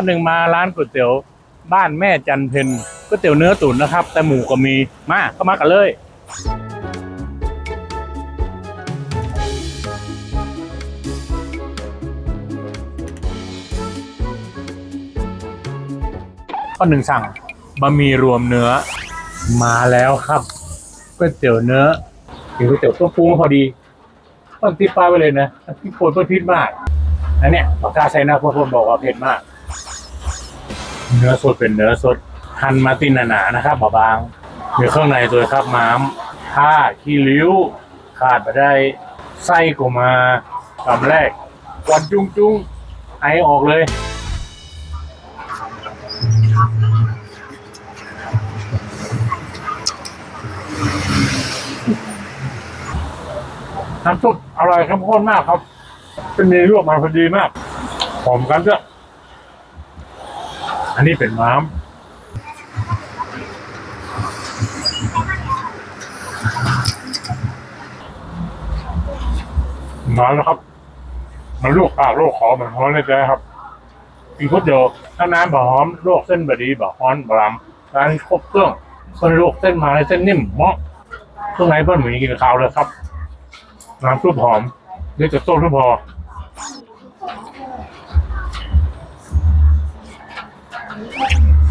วันหนึ่งมาร้านก๋วยเตี๋ยวบ้านแม่จันเพนก๋วยเตี๋ยวเนื้อตุ๋นนะครับ แต่หมูก็มีมาเข้ามากันเลยข้อหนึ่งสั่งบะหมี่รวมเนื้อมาแล้วครับก๋วยเตี๋ยวเนื้อกินก๋วยเตี๋ยวตัวปรุงพอดีต้องติดป้ายไว้เลยนะพี่โพดเพื่อพิษมากอันเนี้ยปากกาใส่หน้าพวกคนบอกว่าเผ็ดมาก เนื้อสดเป็นเนื้อสดหั่นมาตินหนาๆนะครับบางๆมีเครื่องในตัวครับม้ามผ้าขี้ริ้ว ขาดไปได้ไส้ก็มาคำแรกควันจุ้งจุ้งๆไอออกเลยน้ำซุปอร่อยเข้มข้นมากครับ เป็นเมนูออกมาพอดีมากหอมกันด้วยอัันนี้เป็นน้ำมาแล้วครับ มันลวกปากลวกคอเหมือนฮ้อนเลยนะครับกินก๋วยเตี๋ยวถ้าน้ำบะหอมลวกเส้นบะดีบะฮ้อนบะลำร้านนี้ครบเครื่องคนลวกเส้นมาเลยเส้นนิ่มมาะเครื่องในเพิ่นเหมือนกินข้าวเลยครับน้ำซุปหอมเดี๋ยวจะต้มทุกพอ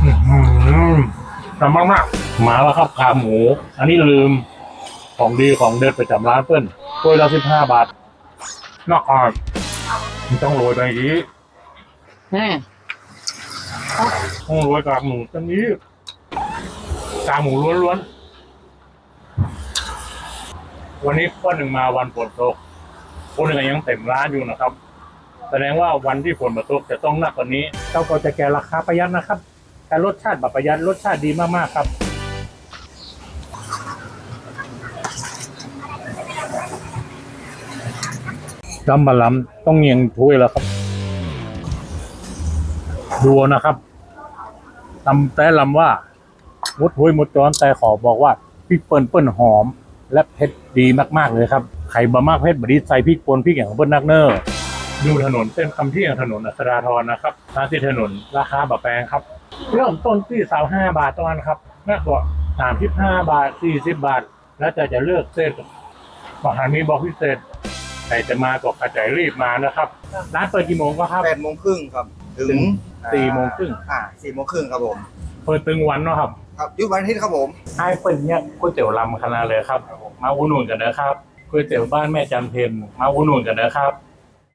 อื้อหือทำมากมากมาแล้วครับขาหมู อันนี้ลืมของดีของเด็ดประจำร้านเปิ้ลถ้วยละสิบห้าบาทนอกอ่อนต้องโรยไปอย่างนี้อืมต้องโรยกากหมูตรงนี้กากหมูล้วนๆ วันนี้ข้อหนึ่งมาวันฝนตกคนหนึ่งยังเต็มร้านอยู่นะครับ แสดงว่าวันที่ฝนมาตกจะต้องหนักกว่านี้เจ้าก็จะแกราคาประหยัดนะครับแต่รสชาติแบบประหยัดรสชาติดีมากๆครับจำบะลำต้องเงียงถ้วยแล้วครับดูนะครับตำแต่ลำว่ามุดถ้วยมุดจอนแต่ขอบอกว่าพริกเปิ้ลเปิ้ลหอม และเผ็ดดีมากๆเลยครับไข่บะมากเผ็ดบดีใส่พริกป่นพริกอย่างของเปิ้ลนักเนอร์ ดูถนนเส้นคำที่อย่างถนนอัสดาทรนะครับร้านที่ถนนราคาบะแพงครับ เริ่มต้นที่สาวห้าบาทตอนครับแม่กว่าสามสิบห้าบาทสี่สิบบาท แล้วจะจะเลือกเส้นอาหารมีบอกพิเศษใครจะมาก็กระจายรีบมานะครับ ร้านเปิดกี่โมงก็ครับแปดโมงครึ่งครับ ถึงถึงสี่โมงครึ่งอ่าสี่โมงครึ่งครับผม เปิดตึงวันเนาะครับ ครับอยุวันอาทิตย์ครับผมไอ้เปิ้ลเนี่ยก๋วยเตี๋ยวลำคณะเลยครับ มาอุดหนุนกันนะครับก๋วยเตี๋ยวบ้านแม่จันเพนมาอุดหนุนกันนะครับ